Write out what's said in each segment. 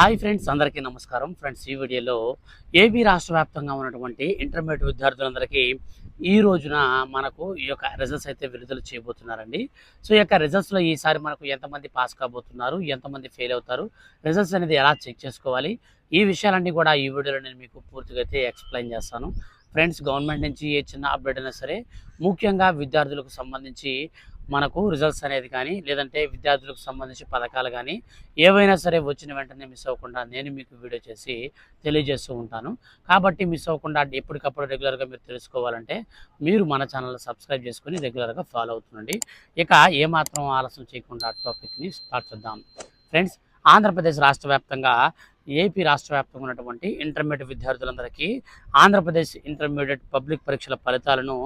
Hi friends అందరికీ నమస్కారం. Friends ఈ వీడియోలో ఏపీ రాష్ట్ర వ్యాప్తంగా ఉన్నటువంటి ఇంటర్మీడియట్ విద్యార్థులందరికీ ఈ రోజున మనకు ఈ యొక్క రిజల్ట్స్ అయితే విడుదల చేయబోతున్నారండి. సో ఈ యొక్క రిజల్ట్స్లో ఈసారి మనకు ఎంతమంది పాస్ కాబోతున్నారు ఎంతమంది ఫెయిల్ అవుతారు రిజల్ట్స్ అనేది ఎలా చెక్ చేసుకోవాలి ఈ విషయాలన్నీ కూడా ఈ వీడియోలో నేను మీకు పూర్తిగా అయితే ఎక్స్ప్లెయిన్ చేస్తాను. ఫ్రెండ్స్ గవర్నమెంట్ నుంచి ఏ చిన్న అప్డేట్ అయినా సరే ముఖ్యంగా విద్యార్థులకు సంబంధించి మనకు రిజల్ట్స్ అనేది కానీ లేదంటే విద్యార్థులకు సంబంధించి పథకాలు కానీ ఏవైనా సరే వచ్చిన వెంటనే మిస్ అవ్వకుండా నేను మీకు వీడియో చేసి తెలియజేస్తూ ఉంటాను. కాబట్టి మిస్ అవ్వకుండా ఎప్పటికప్పుడు రెగ్యులర్గా మీరు తెలుసుకోవాలంటే మీరు మన ఛానల్ సబ్స్క్రైబ్ చేసుకుని రెగ్యులర్గా ఫాలో అవుతుండండి. ఇక ఏమాత్రం ఆలస్యం చేయకుండా టాపిక్ని స్టార్ట్ చేద్దాం. ఫ్రెండ్స్ ఆంధ్రప్రదేశ్ రాష్ట్ర వ్యాప్తంగా ఏపీ రాష్ట్ర వ్యాప్తంగా ఉన్నటువంటి ఇంటర్మీడియట్ విద్యార్థులందరికీ ఆంధ్రప్రదేశ్ ఇంటర్మీడియట్ పబ్లిక్ పరీక్షల ఫలితాలను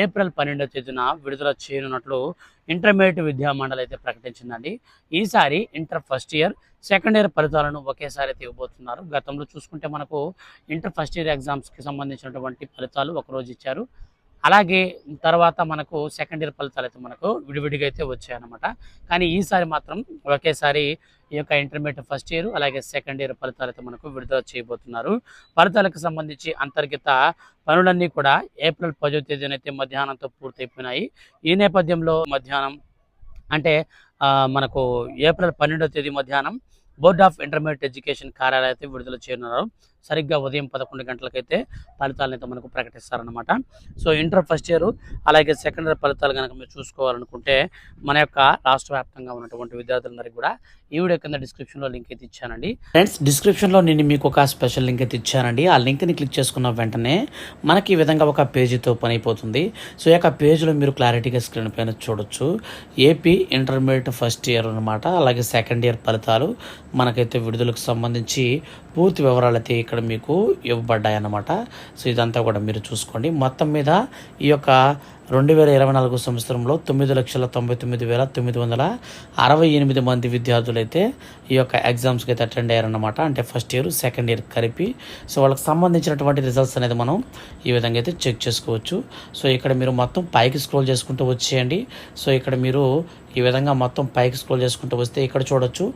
ఏప్రిల్ పన్నెండవ తేదీన విడుదల చేయనున్నట్లు ఇంటర్మీడియట్ విద్యా మండలి అయితే ప్రకటించిందండి. ఈసారి inter first year second year ఫలితాలను ఒకేసారి అయితే ఇవ్వబోతున్నారు. గతంలో చూసుకుంటే మనకు ఇంటర్ ఫస్ట్ ఇయర్ ఎగ్జామ్స్కి సంబంధించినటువంటి ఫలితాలు ఒకరోజు ఇచ్చారు. అలాగే తర్వాత మనకు సెకండ్ ఇయర్ ఫలితాలు అయితే మనకు విడివిడిగా అయితే వచ్చాయన్నమాట. కానీ ఈసారి మాత్రం ఒకేసారి ఈ యొక్క ఇంటర్మీడియట్ ఫస్ట్ ఇయర్ అలాగే సెకండ్ ఇయర్ ఫలితాలు అయితే మనకు విడుదల చేయబోతున్నారు. ఫలితాలకు సంబంధించి అంతర్గత పనులన్నీ కూడా ఏప్రిల్ పదో తేదీన అయితే మధ్యాహ్నంతో పూర్తయిపోయినాయి. ఈ నేపథ్యంలో మధ్యాహ్నం అంటే మనకు ఏప్రిల్ పన్నెండవ తేదీ మధ్యాహ్నం బోర్డ్ ఆఫ్ ఇంటర్మీడియట్ ఎడ్యుకేషన్ కార్యాలయం అయితే విడుదల చేయనున్నారు. సరిగ్గా ఉదయం పదకొండు గంటలకైతే ఫలితాలను అయితే మనకు ప్రకటిస్తారనమాట సో ఇంటర్ ఫస్ట్ ఇయర్ అలాగే సెకండ్ ఇయర్ ఫలితాలు కనుక మీరు చూసుకోవాలనుకుంటే మన యొక్క రాష్ట్ర వ్యాప్తంగా ఉన్నటువంటి విద్యార్థులందరికీ కూడా ఈ వీడియో కింద డిస్క్రిప్షన్లో లింక్ అయితే ఇచ్చానండి. ఫ్రెండ్స్ డిస్క్రిప్షన్లో నేను మీకు ఒక స్పెషల్ లింక్ అయితే ఇచ్చానండి. ఆ లింక్ని క్లిక్ చేసుకున్న వెంటనే మనకి ఈ విధంగా ఒక పేజీతో పని అయిపోతుంది. సో ఈ యొక్క పేజీలో మీరు క్లారిటీగా స్క్రీన్ పైన చూడొచ్చు. ఏపీ ఇంటర్మీడియట్ ఫస్ట్ ఇయర్ అనమాట అలాగే సెకండ్ ఇయర్ ఫలితాలు మనకైతే విడుదలకు సంబంధించి పూర్తి వివరాలు అయితే ఇక్కడ ఇక్కడ మీకు ఇవ్వబడ్డాయి అన్నమాట సో ఇదంతా కూడా మీరు చూసుకోండి. మొత్తం మీద ఈ యొక్క రెండు వేల ఇరవై నాలుగు సంవత్సరంలో తొమ్మిది లక్షల తొంభై తొమ్మిది వేల తొమ్మిది వందల అరవై ఎనిమిది మంది విద్యార్థులు అయితే ఈ యొక్క ఎగ్జామ్స్కి అయితే అటెండ్ అయ్యారన్నమాట. అంటే ఫస్ట్ ఇయర్ సెకండ్ ఇయర్ కలిపి. సో వాళ్ళకి సంబంధించినటువంటి రిజల్ట్స్ అనేది మనం ఈ విధంగా అయితే చెక్ చేసుకోవచ్చు. సో ఇక్కడ మీరు మొత్తం పైకి స్క్రోల్ చేసుకుంటూ వచ్చేయండి. సో ఇక్కడ మీరు ఈ విధంగా మొత్తం పైకి స్క్రోల్ చేసుకుంటూ వస్తే ఇక్కడ చూడొచ్చు.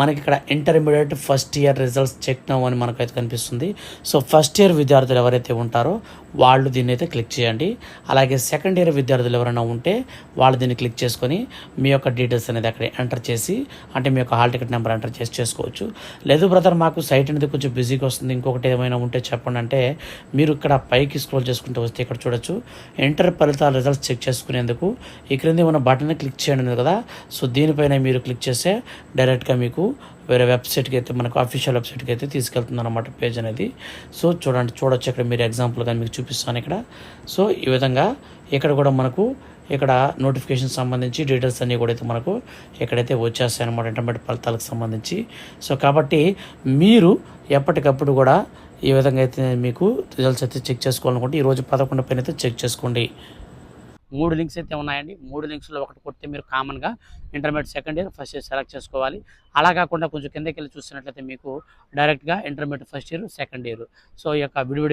మనకి ఇక్కడ intermediate first year results check now అని మనకైతే కనిపిస్తుంది. సో ఫస్ట్ ఇయర్ విద్యార్థులు ఎవరైతే ఉంటారో వాళ్ళు దీన్ని అయితే క్లిక్ చేయండి. అలాగే సెకండ్ ఇయర్ విద్యార్థులు ఎవరైనా ఉంటే వాళ్ళు దీన్ని క్లిక్ చేసుకొని మీ యొక్క డీటెయిల్స్ అనేది అక్కడ ఎంటర్ చేసి అంటే మీ యొక్క హాల్ టికెట్ నెంబర్ ఎంటర్ చేసి చేసుకోవచ్చు. లేదు బ్రదర్ మాకు సైట్ అనేది కొంచెం బిజీగా వస్తుంది. ఇంకొకటి ఏమైనా ఉంటే చెప్పండి అంటే మీరు ఇక్కడ పైకి స్క్రోల్ చేసుకుంటూ వస్తే ఇక్కడ చూడొచ్చు. ఇంటర్ ఫలితాల రిజల్ట్స్ చెక్ చేసుకునేందుకు ఈ క్రింద ఉన్న బటన్ క్లిక్ చేయండి కదా కదా? సో దీనిపైన మీరు క్లిక్ చేస్తే డైరెక్ట్గా మీకు వేరే వెబ్సైట్కి అయితే మనకు అఫీషియల్ వెబ్సైట్కి అయితే తీసుకెళ్తుంది అనమాట పేజ్ అనేది. సో చూడండి చూడొచ్చు ఇక్కడ మీరు ఎగ్జాంపుల్ కానీ మీకు చూపిస్తాను ఇక్కడ. సో ఈ విధంగా ఇక్కడ కూడా మనకు ఇక్కడ నోటిఫికేషన్ సంబంధించి డీటెయిల్స్ అన్నీ కూడా అయితే మనకు ఎక్కడైతే వచ్చేస్తాయి అనమాట ఇంటర్మీడియట్ ఫలితాలకు సంబంధించి. సో కాబట్టి మీరు ఎప్పటికప్పుడు కూడా ఈ విధంగా అయితే మీకు రిజల్ట్స్ అయితే చెక్ చేసుకోవాలనుకుంటే ఈరోజు పదకొండు పైన అయితే చెక్ చేసుకోండి. మూడు లింక్స్ అయితే ఉన్నాయండి. మూడు లింక్స్లో ఒకటి కొడితే మీరు కామన్గా intermediate second year first year select చేసుకోవాలి. అలా కాకుండా కొంచెం కిందకి వెళ్ళి చూసినట్లయితే మీకు డైరెక్ట్గా intermediate first year second year. So ఈ యొక్క విడివిడి